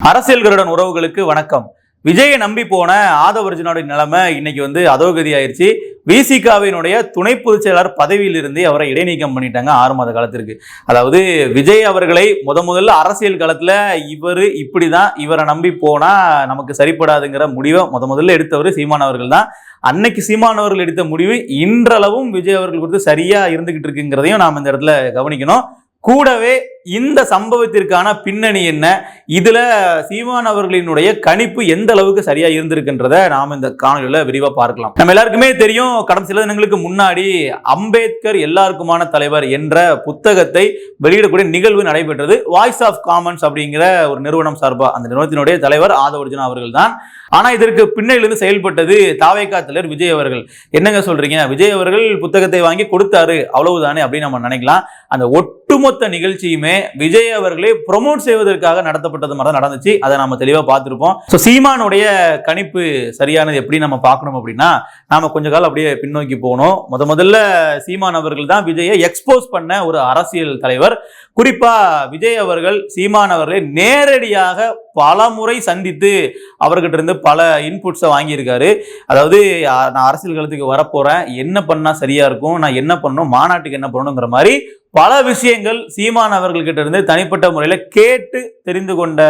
அரசியல்களுடன் உறவுகளுக்கு வணக்கம். விஜயை நம்பி போன ஆதவர்ஜுனோட நிலைமை இன்னைக்கு வந்து அதோகதி ஆயிடுச்சு விசிகாவினுடைய துணை பொதுச் செயலாளர் பதவியிலிருந்து அவரை இடைநீக்கம் பண்ணிட்டாங்க ஆறு மாத காலத்திற்கு. அதாவது விஜய் அவர்களை முத முதல்ல அரசியல் காலத்தில் இவர் இப்படி தான் இவரை நம்பி போனால் நமக்கு சரிப்படாதுங்கிற முடிவை முத முதல்ல எடுத்தவர் சீமான் அவர்கள் தான். அன்னைக்கு சீமான் அவர்கள் எடுத்த முடிவு இன்றளவும் விஜய் அவர்கள் குறித்து சரியாக இருந்துகிட்டு இருக்குங்கிறதையும் நாம் இந்த இடத்துல கவனிக்கணும். கூடவே இந்த சம்பவத்திற்கான பின்னணி என்ன? இதில் சீமான் அவர்களினுடைய கணிப்பு எந்த அளவுக்கு சரியாக இருந்திருக்குன்றத நாம் இந்த காணொலியில் விரிவாக பார்க்கலாம். நம்ம எல்லாருக்குமே தெரியும் கடந்த சில தினங்களுக்கு முன்னாடி அம்பேத்கர் எல்லாருக்குமான தலைவர் என்ற புத்தகத்தை வெளியிடக்கூடிய நிகழ்வு நடைபெற்றது. வாய்ஸ் ஆஃப் காமன்ஸ் அப்படிங்கிற ஒரு நிறுவனம் சார்பாக அந்த நிறுவனத்தினுடைய தலைவர் ஆதவர்ஜுனா அவர்கள் தான். ஆனால் இதற்கு பின்னணியிலிருந்து செயல்பட்டது தாவேக்கா தலைவர் விஜய் அவர்கள். என்னங்க சொல்றீங்க? விஜய் அவர்கள் புத்தகத்தை வாங்கி கொடுத்தாரு. அவ்வளவுதானே அப்படின்னு நம்ம நினைக்கலாம். அந்த ஒட்டுமொத்த நிகழ்ச்சியுமே விஜய் அவர்களே ப்ரொமோட் செய்வதற்காக நடத்தப்பட்டது மாதிரி தான் நடந்துச்சு. அதை நம்ம தெளிவா பார்த்திருப்போம். ஸோ சீமானுடைய கணிப்பு சரியானது எப்படி நம்ம பார்க்கணும் அப்படின்னா நாம கொஞ்ச காலம் அப்படியே பின்னோக்கி போகணும். முத முதல்ல சீமான் அவர்கள் தான் விஜயை எக்ஸ்போஸ் பண்ண ஒரு அரசியல் தலைவர். குறிப்பா விஜய் அவர்கள் சீமான் அவர்களை நேரடியாக பல முறை சந்தித்து அவர்கிட்ட இருந்து பல இன்புட்ஸை வாங்கியிருக்காரு. அதாவது நான் அரசியல் களத்துக்கு வரப்போறேன். என்ன பண்ணா சரியா இருக்கும்? நான் என்ன பண்ணணும்? மாநாட்டுக்கு என்ன பண்ணணுங்கிற மாதிரி பல விஷயங்கள் சீமான் அவர்கள்கிட்ட இருந்து தனிப்பட்ட முறையில் கேட்டு தெரிந்து கொண்ட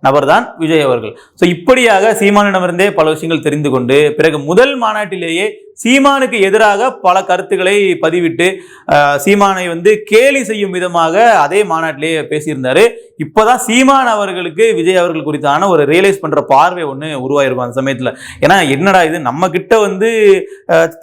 நபர் தான் விஜய் அவர்கள். ஸோ இப்படியாக சீமானிடமிருந்தே பல விஷயங்கள் தெரிந்து கொண்டு பிறகு முதல் மாநாட்டிலேயே சீமானுக்கு எதிராக பல கருத்துக்களை பதிவிட்டு சீமானை வந்து கேலி செய்யும் விதமாக அதே மாநாட்டிலேயே பேசியிருந்தாரு. இப்போதான் சீமான் அவர்களுக்கு விஜய் அவர்கள் குறித்தான ஒரு ரியலைஸ் பண்ணுற பார்வை ஒன்று உருவாயிருக்கும் அந்த சமயத்தில். ஏன்னா என்னடா இது? நம்ம கிட்ட வந்து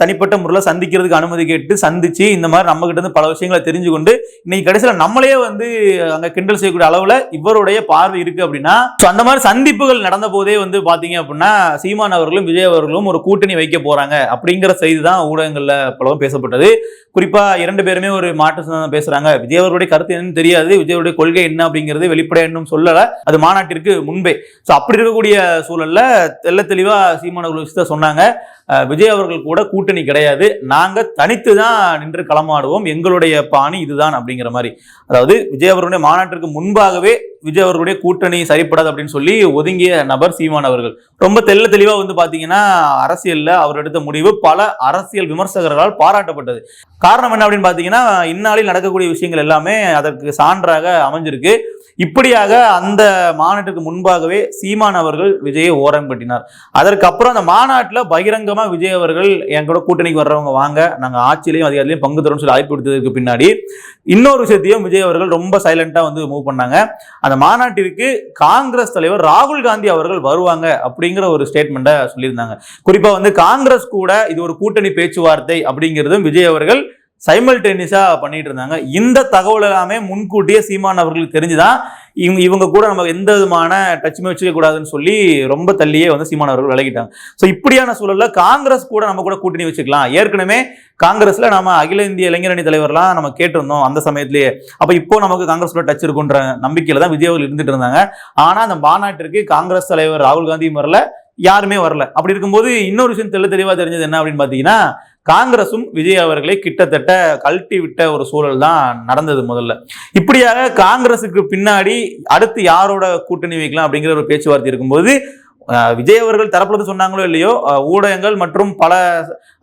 தனிப்பட்ட முறையில் சந்திக்கிறதுக்கு அனுமதி கேட்டு சந்திச்சு இந்த மாதிரி நம்ம கிட்ட இருந்து பல விஷயங்களை தெரிஞ்சு கொண்டு இன்னைக்கு கடைசியில் நம்மளே வந்து அங்கே கிண்டல் செய்யக்கூடிய அளவில் இவருடைய பார்வை இருக்கு அப்படின்னா ஸோ அந்த மாதிரி சந்திப்புகள் நடந்த போதே வந்து பார்த்தீங்க அப்படின்னா சீமான் அவர்களும் விஜய் அவர்களும் ஒரு கூட்டணி வைக்க போறாங்க அப்படிங்கிற செய்தி தான் ஊடகங்களில் பலவும் பேசப்பட்டது. குறிப்பாக இரண்டு பேருமே ஒரு மாற்று சிந்தனை பேசுறாங்க. விஜய் அவருடைய கருத்து என்னன்னு தெரியாது. விஜய் அவருடைய கொள்கை என்ன அப்படிங்கிறது வெளிப்படையா இன்னும் சொல்லலை. அது மாநாட்டிற்கு முன்பே. ஸோ அப்படி இருக்கக்கூடிய சூழலில் தெல்ல தெளிவாக சீமான் அவர்கள் விஷயத்த சொன்னாங்க. விஜய் அவர்கள் கூட கூட்டணி கிடையாது. நாங்கள் தனித்து தான் நின்று களமாடுவோம். எங்களுடைய பாணி இதுதான் அப்படிங்கிற மாதிரி. அதாவது விஜய் அவருடைய மாநாட்டிற்கு முன்பாகவே விஜய் அவர்களுடைய கூட்டணி சரிப்படாது அப்படின்னு சொல்லி ஒதுங்கிய நபர் சீமான் அவர்கள். ரொம்ப தெல்ல தெளிவாக வந்து பார்த்தீங்கன்னா அரசியலில் அவர் எடுத்த முடிவு பல அரசியல் விமர்சகர்களால் பாராட்டப்பட்டது. காரணம் என்ன அப்படின்னு பார்த்தீங்கன்னா இந்நாளில் நடக்கக்கூடிய விஷயங்கள் எல்லாமே அதற்கு சான்றாக அமைஞ்சிருக்கு. இப்படியாக அந்த மாநாட்டுக்கு முன்பாகவே சீமான் அவர்கள் விஜயை ஓரம் கட்டினார். அதற்கப்புறம் அந்த மாநாட்டில் பகிரங்கமாக விஜய் அவர்கள் என் கூட கூட்டணிக்கு வர்றவங்க வாங்க நாங்கள் ஆட்சியிலையும் அதிகாரிலையும் பங்கு தரோம்னு சொல்லி அழைப்பு கொடுத்ததுக்கு பின்னாடி இன்னொரு விஷயத்தையும் விஜய் அவர்கள் ரொம்ப சைலண்டாக வந்து மூவ் பண்ணாங்க. அந்த மாநாட்டிற்கு காங்கிரஸ் தலைவர் ராகுல் காந்தி அவர்கள் வருவாங்க அப்படிங்கிற ஒரு ஸ்டேட்மெண்ட்டை சொல்லியிருந்தாங்க. குறிப்பாக வந்து காங்கிரஸ் கூட இது ஒரு கூட்டணி பேச்சுவார்த்தை அப்படிங்கிறதும் விஜய் அவர்கள் சைமல்டேனியஸா பண்ணிட்டு இருந்தாங்க. இந்த தகவல் எல்லாமே முன்கூட்டியே சீமான் அவர்களுக்கு தெரிஞ்சுதான் இவங்க இவங்க கூட நம்ம எந்த விதமான டச்சுமே வச்சுக்க கூடாதுன்னு சொல்லி ரொம்ப தள்ளியே வந்து சீமான் அவர்கள் விலகிட்டாங்க. ஸோ இப்படியான சூழலில் காங்கிரஸ் கூட நம்ம கூட கூட்டணி வச்சுக்கலாம். ஏற்கனவே காங்கிரஸ்ல நம்ம அகில இந்திய இளைஞரணி தலைவர்லாம் நம்ம கேட்டிருந்தோம் அந்த சமயத்திலேயே. அப்போ இப்போ நமக்கு காங்கிரஸில் டச் இருக்குன்ற நம்பிக்கையில தான் விஜய் அவர்கள் இருந்துட்டு இருந்தாங்க. ஆனால் அந்த மாநாட்டிற்கு காங்கிரஸ் தலைவர் ராகுல் காந்தி வரல. யாருமே வரல. அப்படி இருக்கும்போது இன்னொரு விஷயம் தெள்ள தெளிவா தெரிஞ்சது என்ன அப்படின்னு பாத்தீங்கன்னா காங்கிரசும் விஜய் அவர்களை கிட்டத்தட்ட கழட்டி விட்ட ஒரு சூழல் தான் நடந்தது முதல்ல. இப்படியாக காங்கிரஸுக்கு பின்னாடி அடுத்து யாரோட கூட்டணி வைக்கலாம் அப்படிங்கிற ஒரு பேச்சுவார்த்தை இருக்கும்போது விஜய் அவர்கள் தரப்புல சொன்னாங்களோ இல்லையோ ஊடகங்கள் மற்றும் பல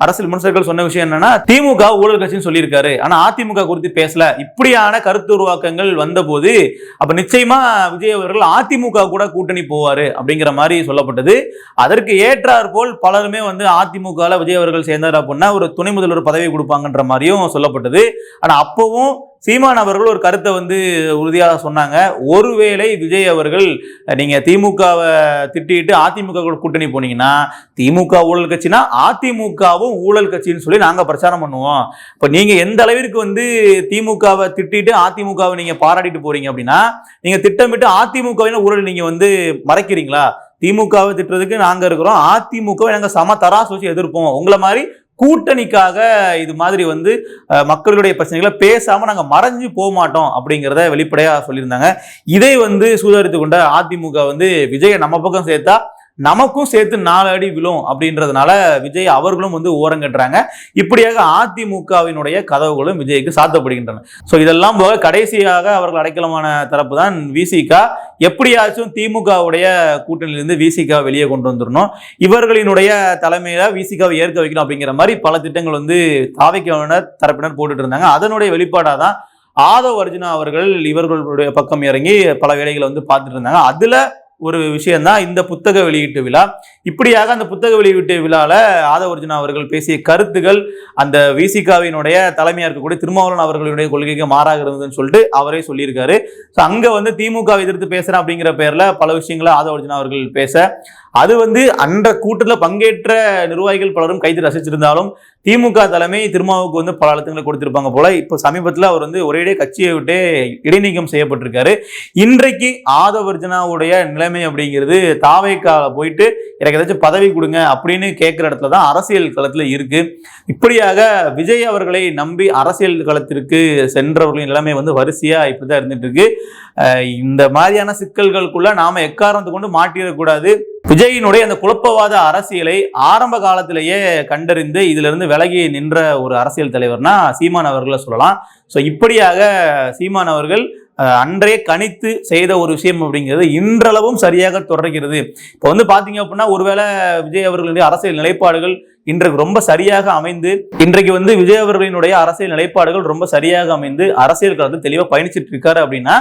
அரசியல் விமர்சகர்கள் சொன்ன விஷயம் என்னன்னா திமுக ஊழல் கட்சின்னு சொல்லியிருக்காரு. ஆனா அதிமுக குறித்து பேசல. இப்படியான கருத்து உருவாக்கங்கள் வந்தபோது அப்ப நிச்சயமா விஜய் அவர்கள் அதிமுக கூட கூட்டணி போவாரு அப்படிங்கிற மாதிரி சொல்லப்பட்டது. அதற்கு ஏற்றார் போல் பலருமே வந்து அதிமுகவில் விஜய் அவர்கள் சேர்ந்தார் அப்படின்னா ஒரு துணை முதல்வர் பதவி கொடுப்பாங்கன்ற மாதிரியும் சொல்லப்பட்டது. ஆனா அப்பவும் சீமான் அவர்கள் ஒரு கருத்தை வந்து உறுதியாக சொன்னாங்க. ஒருவேளை விஜய் அவர்கள் நீங்கள் திமுகவை திட்டிட்டு அதிமுக கூட கூட்டணி போனீங்கன்னா திமுக ஊழல் கட்சினா அதிமுகவும் ஊழல் கட்சின்னு சொல்லி நாங்கள் பிரச்சாரம் பண்ணுவோம். இப்போ நீங்கள் எந்த அளவிற்கு வந்து திமுகவை திட்டிட்டு அதிமுகவை நீங்கள் பாராட்டிட்டு போறீங்க அப்படின்னா நீங்கள் திட்டமிட்டு அதிமுகவின ஊழல் நீங்கள் வந்து மறைக்கிறீங்களா? திமுகவை திட்டுறதுக்கு நாங்கள் இருக்கிறோம் அதிமுகவை நாங்கள் சம தராசு வச்சு எதிர்ப்போம். உங்களை மாதிரி கூட்டணிக்காக இது மாதிரி வந்து மக்களுடைய பிரச்சனைகளை பேசாமல் நாங்கள் மறைஞ்சு போக மாட்டோம் அப்படிங்கிறத வெளிப்படையாக சொல்லியிருந்தாங்க. இதை வந்து சூதாரித்து கொண்ட அதிமுக வந்து விஜயை நம்ம பக்கம் சேர்த்தா நமக்கும் சேர்த்து நாலு அடி விழும் அப்படின்றதுனால விஜய் அவர்களும் வந்து ஓரங்கட்டுறாங்க இப்படியாக அதிமுகவினுடைய கதவுகளும் விஜய்க்கு சாத்தப்படுகின்றன. ஸோ இதெல்லாம் போக கடைசியாக அவர்கள் அடைக்கலமான தரப்பு தான் விசிகா. எப்படியாச்சும் திமுகவுடைய கூட்டணியிலிருந்து விசிகா வெளியே கொண்டு வந்துடணும் இவர்களினுடைய தலைமையில விசிகாவை ஏற்க வைக்கணும் அப்படிங்கிற மாதிரி பல திட்டங்கள் வந்து தாவைக்கவினர் தரப்பினர் போட்டுட்டு இருந்தாங்க. அதனுடைய வெளிப்பாடாக தான் ஆதவ் அர்ஜுனா அவர்கள் இவர்களுடைய பக்கம் இறங்கி பல வேலைகளை வந்து பார்த்துட்டு இருந்தாங்க. அதில் ஒரு விஷயம்தான் இந்த புத்தக வெளியீட்டு விழா. இப்படியாக அந்த புத்தக வெளியீட்டு விழாவில் ஆதவர்ஜுனா அவர்கள் பேசிய கருத்துகள் அந்த விசிகாவினுடைய தலைமையாக இருக்கக்கூடிய திருமாவளவன் அவர்களுடைய கொள்கைக்கு மாறாக இருந்ததுன்னு சொல்லிட்டு அவரே சொல்லியிருக்காரு. ஸோ அங்கே வந்து திமுக எதிர்த்து பேசுகிறேன் அப்படிங்கிற பேரில் பல விஷயங்களை ஆதவர்ஜுனா அவர்கள் பேச அது வந்து அந்த கூட்டத்தில் பங்கேற்ற நிர்வாகிகள் பலரும் கைது ரசிச்சிருந்தாலும் திமுக தலைமை திருமாவுக்கு வந்து பல அழுத்தங்களை கொடுத்திருப்பாங்க போல. இப்போ சமீபத்தில் அவர் வந்து ஒரே கட்சியை விட்டு இடைநீக்கம் செய்யப்பட்டிருக்காரு. இன்றைக்கு ஆதவர்ஜனாவுடைய நிலைமை அப்படிங்கிறது தாவைக்கால போயிட்டு எனக்கு ஏதாச்சும் பதவி கொடுங்க அப்படின்னு கேட்குற இடத்துல தான் அரசியல் களத்தில் இருக்கு. இப்படியாக விஜய் அவர்களை நம்பி அரசியல் களத்திற்கு சென்றவர்களின் நிலைமை வந்து வரிசையா இப்படிதான் இருந்துட்டு இருக்கு. இந்த மாதிரியான சிக்கல்களுக்குள்ள நாம எக்காரணத்தை கொண்டு மாட்டிடக்கூடாது. விஜயினுடைய அந்த குழப்பவாத அரசியலை ஆரம்ப காலத்திலேயே கண்டறிந்து இதுல இருந்து விலகி நின்ற ஒரு அரசியல் தலைவர்னா சீமான் அவர்களை சொல்லலாம். ஸோ இப்படியாக சீமான் அவர்கள் அன்றே கணித்து செய்த ஒரு விஷயம் அப்படிங்கிறது இன்றளவும் சரியாக தொடர்கிறது. இப்போ வந்து பார்த்தீங்க அப்படின்னா ஒருவேளை விஜய் அவர்களுடைய அரசியல் நிலைப்பாடுகள் இன்றைக்கு ரொம்ப சரியாக அமைந்து இன்றைக்கு வந்து விஜய் அவர்களினுடைய அரசியல் நிலைப்பாடுகள் ரொம்ப சரியாக அமைந்து அரசியல் களத்தில் தெளிவாக பயணிச்சிட்டு இருக்காரு அப்படின்னா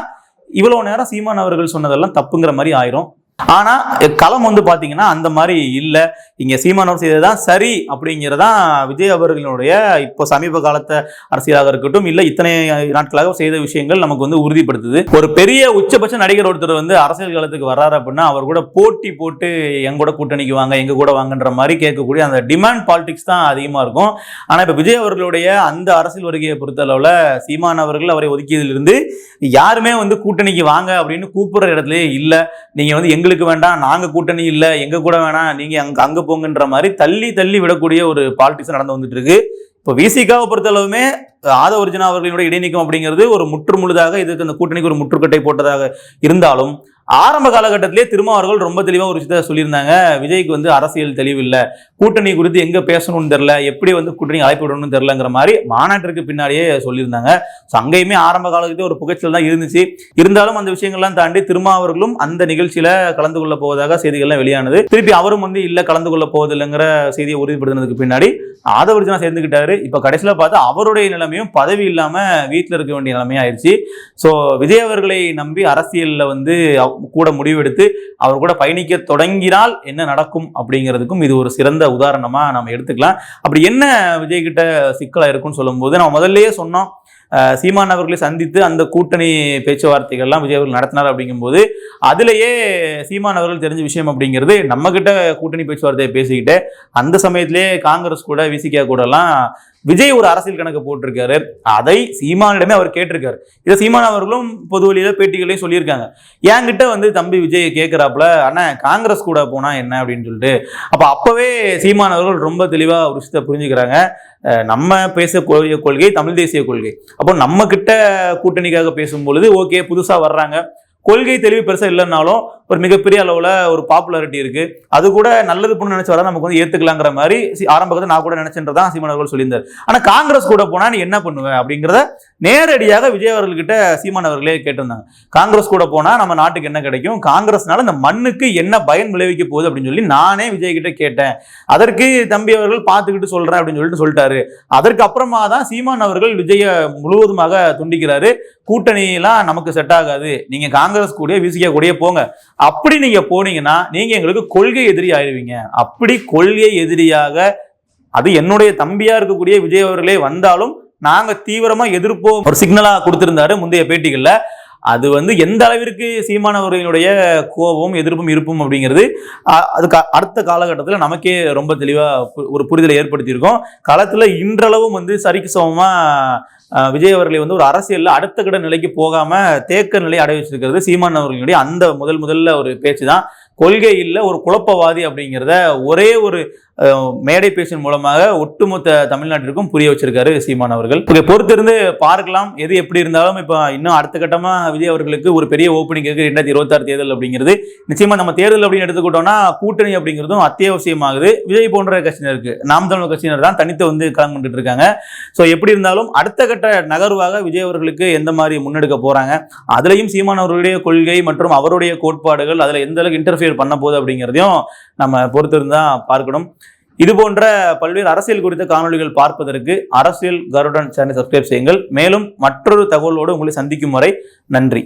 இவ்வளவு நேரம் சீமான் அவர்கள் சொன்னதெல்லாம் தப்புங்கிற மாதிரி ஆயிரும். ஆனா களம் வந்து பாத்தீங்கன்னா அந்த மாதிரி இல்ல. இங்க சீமானவர் செய்ததுதான் சரி அப்படிங்கிறதான் விஜய் அவர்களுடைய இப்போ சமீப காலத்த அரசியலாக இருக்கட்டும் இல்ல இத்தனை நாட்களாக செய்த விஷயங்கள் நமக்கு வந்து உறுதிப்படுத்துது. ஒரு பெரிய உச்சபட்ச நடிகர் ஒருத்தர் வந்து அரசியல் காலத்துக்கு வர்றாரு அப்படின்னா அவர் கூட போட்டி போட்டு எங்க கூட கூட்டணிக்கு வாங்க எங்க கூட வாங்கன்ற மாதிரி கேட்கக்கூடிய அந்த டிமாண்ட் பாலிடிக்ஸ் தான் அதிகமாக இருக்கும். ஆனா இப்ப விஜய் அவர்களுடைய அந்த அரசியல் வருகையை பொறுத்த அளவுல சீமான் அவர்கள் அவரை ஒதுக்கியதிலிருந்து யாருமே வந்து கூட்டணிக்கு வாங்க அப்படின்னு கூப்பிடுற இடத்துலயே இல்லை. நீங்க வந்து எங்க எங்களுக்கு வேண்டாம் நாங்கள் கூட்டணி இல்லை எங்கள் கூட வேணாம் நீங்கள் அங்கே அங்கே போங்கன்ற மாதிரி தள்ளி தள்ளி விடக்கூடிய ஒரு பாலிடிக்ஸ் நடந்து வந்துட்டு இருக்கு இப்போ விசிகாவை பொறுத்தளவுமே ஆதவ அர்ஜுனா அவர்களினுடைய இடைநீக்கம் அப்படிங்கிறது ஒரு முற்று முழுதாக இதுக்கு அந்த கூட்டணிக்கு ஒரு முற்றுக்கட்டை போட்டதாக இருந்தாலும் ஆரம்ப காலகட்டத்திலே திருமாவர்கள் ரொம்ப தெளிவாக ஒரு விஷயத்த சொல்லியிருந்தாங்க. விஜய்க்கு வந்து அரசியல் தெளிவு இல்லை கூட்டணி குறித்து எங்க பேசணும்னு தெரில எப்படி வந்து கூட்டணி அழைப்பு விடணும்னு தெரிலங்கிற மாதிரி மாநாட்டிற்கு பின்னாடியே சொல்லியிருந்தாங்க. ஸோ அங்கேயுமே ஆரம்ப காலத்துலேயே ஒரு புகைச்சல் தான் இருந்துச்சு. இருந்தாலும் அந்த விஷயங்கள்லாம் தாண்டி திருமாவர்களும் அந்த நிகழ்ச்சியில கலந்து கொள்ள போவதாக செய்திகள்லாம் வெளியானது. திருப்பி அவரும் வந்து இல்லை கலந்து கொள்ள போவதில்லைங்கிற செய்தியை உறுதிப்படுத்தினதுக்கு பின்னாடி ஆதவர்ஜனா சேர்ந்துக்கிட்டாரு இப்போ கடைசியில் பார்த்தா அவருடைய நிலைமையும் பதவி இல்லாம வீட்டில் இருக்க வேண்டிய நிலைமையா ஆயிடுச்சு. ஸோ விஜய் அவர்களை நம்பி அரசியலில் வந்து அவ- கூட முடிவெடுத்து அவர் கூட பயணிக்க தொடங்கினால் என்ன நடக்கும் அப்படிங்கிறதுக்கும் இது ஒரு சிறந்த உதாரணமா நம்ம எடுத்துக்கலாம். அப்படி என்ன விஜய் கிட்ட சிக்கலா சொல்லும்போது நம்ம முதல்லயே சொன்னோம் சீமான் அவர்களை சந்தித்து அந்த கூட்டணி பேச்சுவார்த்தைகள்லாம் விஜய் அவர்கள் நடத்தினார் அப்படிங்கும்போது அதுலேயே சீமான் அவர்கள் தெரிஞ்ச விஷயம் அப்படிங்கிறது நம்ம கூட்டணி பேச்சுவார்த்தையை பேசிக்கிட்டு அந்த சமயத்திலேயே காங்கிரஸ் கூட விசிகா கூடலாம் விஜய் ஒரு அரசியல் கணக்கு போட்டிருக்காரு. அதை சீமானிடமே அவர் கேட்டிருக்காரு. இதை சீமான் அவர்களும் பொது வழியில பேட்டிகளையும் சொல்லியிருக்காங்க. என்கிட்ட வந்து தம்பி விஜய் கேட்கிறாப்புல அண்ணா காங்கிரஸ் கூட போனா என்ன? அப்படின்னு சொல்லிட்டு. அப்ப அப்பவே சீமான் அவர்கள் ரொம்ப தெளிவா ஒரு விஷயத்தை புரிஞ்சுக்கிறாங்க. நம்ம பேசக்கூடிய கொள்கை தமிழ் தேசிய கொள்கை. அப்போ நம்ம கிட்ட கூட்டணிக்காக பேசும் பொழுது ஓகே புதுசாக வர்றாங்க. கொள்கை தெளிவு பெருசாக இல்லைன்னாலும் ஒரு மிகப்பெரிய அளவில் ஒரு பாப்புலாரிட்டி இருக்குது அது கூட நல்லது பொண்ணு நினைச்சு நமக்கு வந்து ஏத்துக்கலாங்கிற மாதிரி ஆரம்பத்தில் நான் கூட நினைச்சேன்றதான் சீமான் அவர்கள் சொல்லியிருந்தார். ஆனால் காங்கிரஸ் கூட போனால் நீ என்ன பண்ணுவேன் அப்படிங்கிறத நேரடியாக விஜய் அவர்கள்கிட்ட சீமான் அவர்களே கேட்டிருந்தாங்க. காங்கிரஸ் கூட போனால் நம்ம நாட்டுக்கு என்ன கிடைக்கும்? காங்கிரஸ்னால இந்த மண்ணுக்கு என்ன பயன் விளைவிக்க போகுது அப்படின்னு சொல்லி நானே விஜய் கிட்ட கேட்டேன். அதற்கு தம்பி அவர்கள் பார்த்துக்கிட்டு சொல்கிறேன் அப்படின்னு சொல்லிட்டு சொல்லிட்டாரு. அதற்கு அப்புறமா தான் சீமான் அவர்கள் விஜயை முழுவதுமாக துண்டிக்கிறாரு. கூட்டணியெல்லாம் நமக்கு செட் ஆகாது. நீங்கள் காங்கிரஸ் கூட விசிகா கூடயே போங்க. அப்படி நீங்க போனீங்கன்னா நீங்க எங்களுக்கு கொள்கை எதிரி ஆயிடுவீங்க அப்படி கொள்கை எதிரியாக அது என்னுடைய தம்பியா இருக்கக்கூடிய விஜய் அவர்களே வந்தாலும் நாங்க தீவிரமா எதிர்ப்போம். ஒரு சிக்னலா கொடுத்திருந்தாரு முந்தைய பேட்டிகள்ல. அது வந்து எந்த அளவிற்கு சீமானவர்களுடைய கோபமும் எதிர்ப்பும் இருப்பும் அப்படிங்கிறது அ- அதுக்கு அடுத்த காலகட்டத்தில் நமக்கே ரொம்ப தெளிவாக பு- ஒரு புரிதலை ஏற்படுத்தியிருக்கோம். களத்தில் இன்றளவும் வந்து சரிக்கு சமமாக விஜய் அவர்களை வந்து ஒரு அரசியலில் அடுத்த கட நிலைக்கு போகாம தேக்க நிலை அடைய வச்சிருக்கிறது சீமான் அவர்களுடைய அந்த முதல் முதல்ல ஒரு பேச்சு தான் கொள்கை இல்ல ஒரு குழப்பவாதி அப்படிங்கிறத ஒரே ஒரு மேடை பேசின் மூலமாக ஒட்டுமொத்த தமிழ்நாட்டிற்கும் புரிய வச்சிருக்காரு சீமான் அவர்கள். இதை பொறுத்திருந்து பார்க்கலாம். எது எப்படி இருந்தாலும் இப்போ இன்னும் அடுத்த கட்டமாக விஜய் அவர்களுக்கு ஒரு பெரிய ஓப்பனிங் இருக்கு ரெண்டாயிரத்தி இருபத்தாறு தேர்தல் அப்படிங்கிறது. நிச்சயமாக நம்ம தேர்தல் அப்படின்னு எடுத்துக்கிட்டோம்னா கூட்டணி அப்படிங்கிறதும் அத்தியாவசியமாகுது. விஜய் போன்ற கட்சியினருக்கு நாம் தமிழ் கட்சியினர் தான் தனித்து வந்து கலந்துட்டு இருக்காங்க. ஸோ எப்படி இருந்தாலும் அடுத்த கட்ட நகர்வாக விஜய் அவர்களுக்கு எந்த மாதிரி முன்னெடுக்க போகிறாங்க அதுலேயும் சீமான் அவர்களுடைய கொள்கை மற்றும் அவருடைய கோட்பாடுகள் அதில் எந்த அளவுக்கு இன்டர்ஃபியர் பண்ண போகுது அப்படிங்கிறதையும் நம்ம பொறுத்திருந்து தான் பார்க்கணும். இது போன்ற பல்வேறு அரசியல் குறித்த காணொளிகள் பார்ப்பதற்கு அரசியல் கருடன் சேனல் சப்ஸ்கிரைப் செய்யுங்கள். மேலும் மற்றொரு தகவலோடு உங்களை சந்திக்கும் வரை நன்றி.